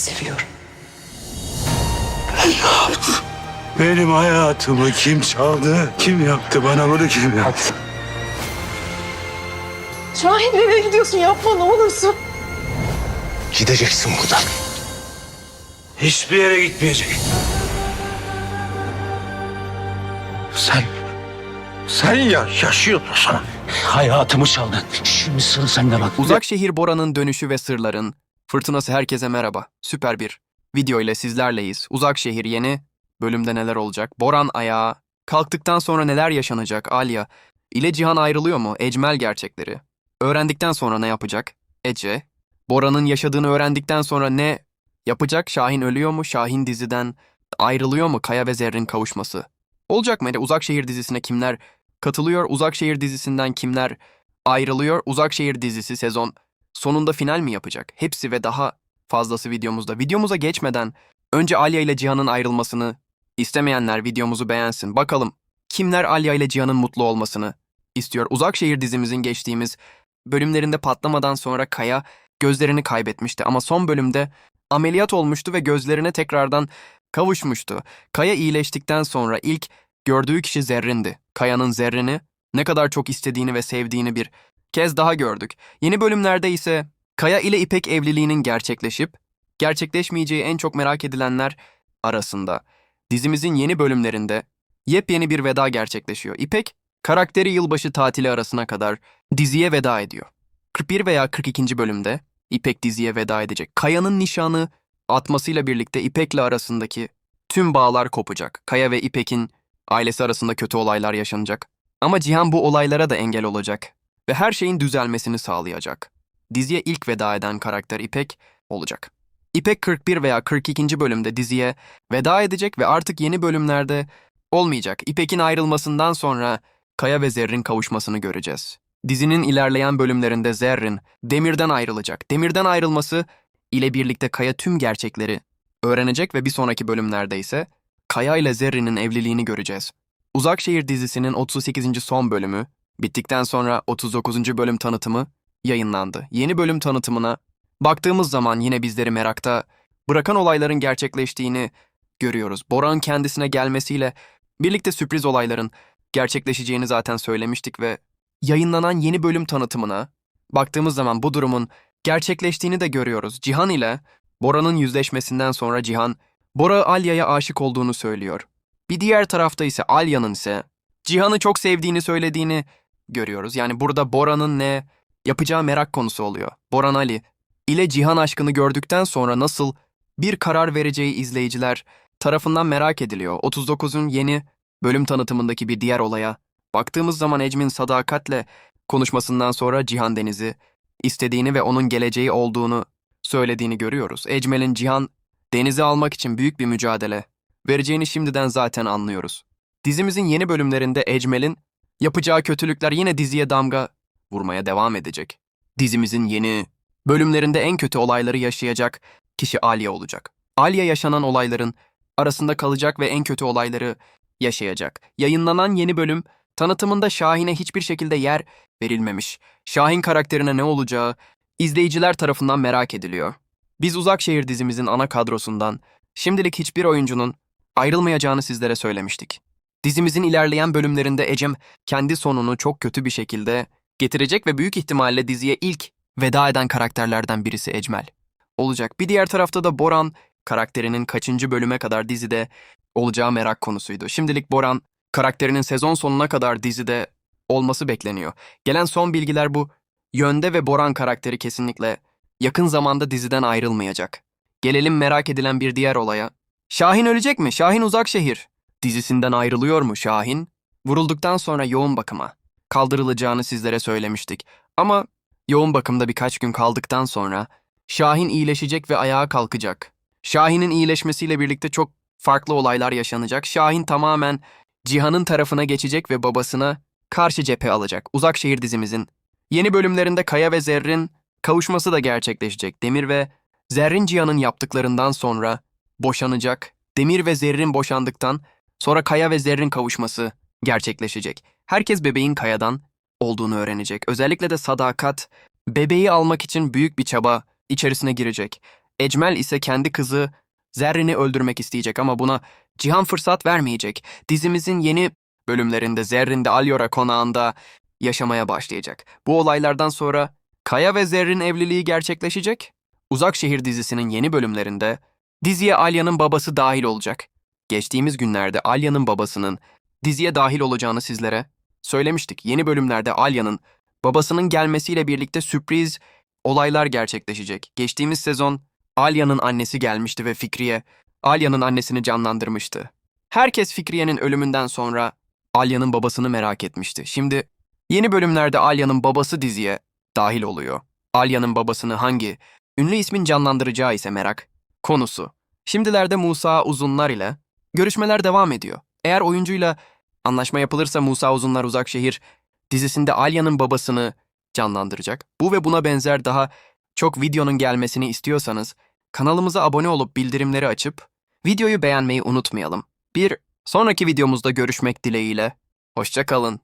seviyorum. Benim hayatımı kim çaldı? Kim yaptı bana bunu kim yaptı? Şahin nereye gidiyorsun? Yapma ne olursun. Gideceksin buradan. Hiçbir yere gitmeyecek. Sen, sen ya yaşıyorsun. Hayatımı çaldın. Şimdi sıra sende bak. Uzak şehir Bora'nın dönüşü ve sırların. Fırtınası herkese merhaba. Süper bir video ile sizlerleyiz. Uzak şehir yeni bölümde neler olacak? Boran ayağa kalktıktan sonra neler yaşanacak? Alya ile Cihan ayrılıyor mu? Ecmel gerçekleri. Öğrendikten sonra ne yapacak? Ece. Bora'nın yaşadığını öğrendikten sonra ne yapacak? Şahin ölüyor mu? Şahin diziden ayrılıyor mu? Kaya ve Zerrin kavuşması. Olacak mı? Hele Uzak Şehir dizisine kimler katılıyor? Uzak Şehir dizisinden kimler ayrılıyor? Uzak Şehir dizisi sezon sonunda final mi yapacak? Hepsi ve daha fazlası videomuzda. Videomuza geçmeden önce Alya ile Cihan'ın ayrılmasını istemeyenler videomuzu beğensin. Bakalım kimler Alya ile Cihan'ın mutlu olmasını istiyor? Uzak Şehir dizimizin geçtiğimiz bölümlerinde patlamadan sonra Kaya gözlerini kaybetmişti ama son bölümde ameliyat olmuştu ve gözlerine tekrardan kavuşmuştu. Kaya iyileştikten sonra ilk gördüğü kişi Zerrin'di. Kaya'nın Zerrin'i ne kadar çok istediğini ve sevdiğini bir kez daha gördük. Yeni bölümlerde ise Kaya ile İpek evliliğinin gerçekleşip gerçekleşmeyeceği en çok merak edilenler arasında. Dizimizin yeni bölümlerinde yepyeni bir veda gerçekleşiyor. İpek karakteri yılbaşı tatili arasına kadar diziye veda ediyor. 41 veya 42. bölümde İpek diziye veda edecek. Kaya'nın nişanı atmasıyla birlikte İpek'le arasındaki tüm bağlar kopacak. Kaya ve İpek'in ailesi arasında kötü olaylar yaşanacak. Ama Cihan bu olaylara da engel olacak ve her şeyin düzelmesini sağlayacak. Diziye ilk veda eden karakter İpek olacak. İpek 41 veya 42. bölümde diziye veda edecek ve artık yeni bölümlerde olmayacak. İpek'in ayrılmasından sonra Kaya ve Zerrin kavuşmasını göreceğiz. Dizinin ilerleyen bölümlerinde Zerrin Demir'den ayrılacak. Demir'den ayrılması ile birlikte Kaya tüm gerçekleri öğrenecek ve bir sonraki bölümlerde ise Kaya ile Zerrin'in evliliğini göreceğiz. Uzak Şehir dizisinin 38. son bölümü bittikten sonra 39. bölüm tanıtımı yayınlandı. Yeni bölüm tanıtımına baktığımız zaman yine bizleri merakta bırakan olayların gerçekleştiğini görüyoruz. Boran kendisine gelmesiyle birlikte sürpriz olayların gerçekleşeceğini zaten söylemiştik ve yayınlanan yeni bölüm tanıtımına baktığımız zaman bu durumun gerçekleştiğini de görüyoruz. Cihan ile Bora'nın yüzleşmesinden sonra Cihan, Bora Alya'ya aşık olduğunu söylüyor. Bir diğer tarafta ise Alya'nın ise Cihan'ı çok sevdiğini söylediğini görüyoruz. Yani burada Bora'nın ne yapacağı merak konusu oluyor. Boran Ali ile Cihan aşkını gördükten sonra nasıl bir karar vereceği izleyiciler tarafından merak ediliyor. 39'un yeni bölüm tanıtımındaki bir diğer olaya baktığımız zaman Ecmin sadakatle konuşmasından sonra Cihan Deniz'i istediğini ve onun geleceği olduğunu söylediğini görüyoruz. Ecmel'in Cihan Deniz'i almak için büyük bir mücadele vereceğini şimdiden zaten anlıyoruz. Dizimizin yeni bölümlerinde Ecmel'in yapacağı kötülükler yine diziye damga vurmaya devam edecek. Dizimizin yeni bölümlerinde en kötü olayları yaşayacak kişi Alya olacak. Alya yaşanan olayların arasında kalacak ve en kötü olayları yaşayacak. Yayınlanan yeni bölüm tanıtımında Şahin'e hiçbir şekilde yer verilmemiş. Şahin karakterine ne olacağı izleyiciler tarafından merak ediliyor. Biz Uzak Şehir dizimizin ana kadrosundan şimdilik hiçbir oyuncunun ayrılmayacağını sizlere söylemiştik. Dizimizin ilerleyen bölümlerinde Ecem kendi sonunu çok kötü bir şekilde getirecek ve büyük ihtimalle diziye ilk veda eden karakterlerden birisi Ecmel olacak. Bir diğer tarafta da Boran karakterinin kaçıncı bölüme kadar dizide olacağı merak konusuydu. Şimdilik Boran karakterinin sezon sonuna kadar dizide olması bekleniyor. Gelen son bilgiler bu yönde ve Boran karakteri kesinlikle yakın zamanda diziden ayrılmayacak. Gelelim merak edilen bir diğer olaya. Şahin ölecek mi? Şahin uzak şehir. Dizisinden ayrılıyor mu Şahin? Vurulduktan sonra yoğun bakıma kaldırılacağını sizlere söylemiştik. Ama yoğun bakımda birkaç gün kaldıktan sonra Şahin iyileşecek ve ayağa kalkacak. Şahin'in iyileşmesiyle birlikte çok farklı olaylar yaşanacak. Şahin tamamen Cihan'ın tarafına geçecek ve babasına karşı cephe alacak. Uzak Şehir dizimizin yeni bölümlerinde Kaya ve Zerrin kavuşması da gerçekleşecek. Demir ve Zerrin Cihan'ın yaptıklarından sonra boşanacak. Demir ve Zerrin boşandıktan sonra Kaya ve Zerrin kavuşması gerçekleşecek. Herkes bebeğin Kaya'dan olduğunu öğrenecek. Özellikle de Sadakat bebeği almak için büyük bir çaba içerisine girecek. Ecmel ise kendi kızı Zerrin'i öldürmek isteyecek ama buna Cihan fırsat vermeyecek. Dizimizin yeni bölümlerinde Zerrin de Alyor'a konağında yaşamaya başlayacak. Bu olaylardan sonra Kaya ve Zerrin evliliği gerçekleşecek. Uzak Şehir dizisinin yeni bölümlerinde diziye Alya'nın babası dahil olacak. Geçtiğimiz günlerde Alya'nın babasının diziye dahil olacağını sizlere söylemiştik. Yeni bölümlerde Alya'nın babasının gelmesiyle birlikte sürpriz olaylar gerçekleşecek. Geçtiğimiz sezon Alya'nın annesi gelmişti ve Fikriye Alya'nın annesini canlandırmıştı. Herkes Fikriye'nin ölümünden sonra Alya'nın babasını merak etmişti. Şimdi yeni bölümlerde Alya'nın babası diziye dahil oluyor. Alya'nın babasını hangi ünlü ismin canlandıracağı ise merak konusu. Şimdilerde Musa Uzunlar ile görüşmeler devam ediyor. Eğer oyuncuyla anlaşma yapılırsa Musa Uzunlar Uzakşehir dizisinde Alya'nın babasını canlandıracak. Bu ve buna benzer daha çok videonun gelmesini istiyorsanız kanalımıza abone olup bildirimleri açıp videoyu beğenmeyi unutmayalım. Bir sonraki videomuzda görüşmek dileğiyle. Hoşça kalın.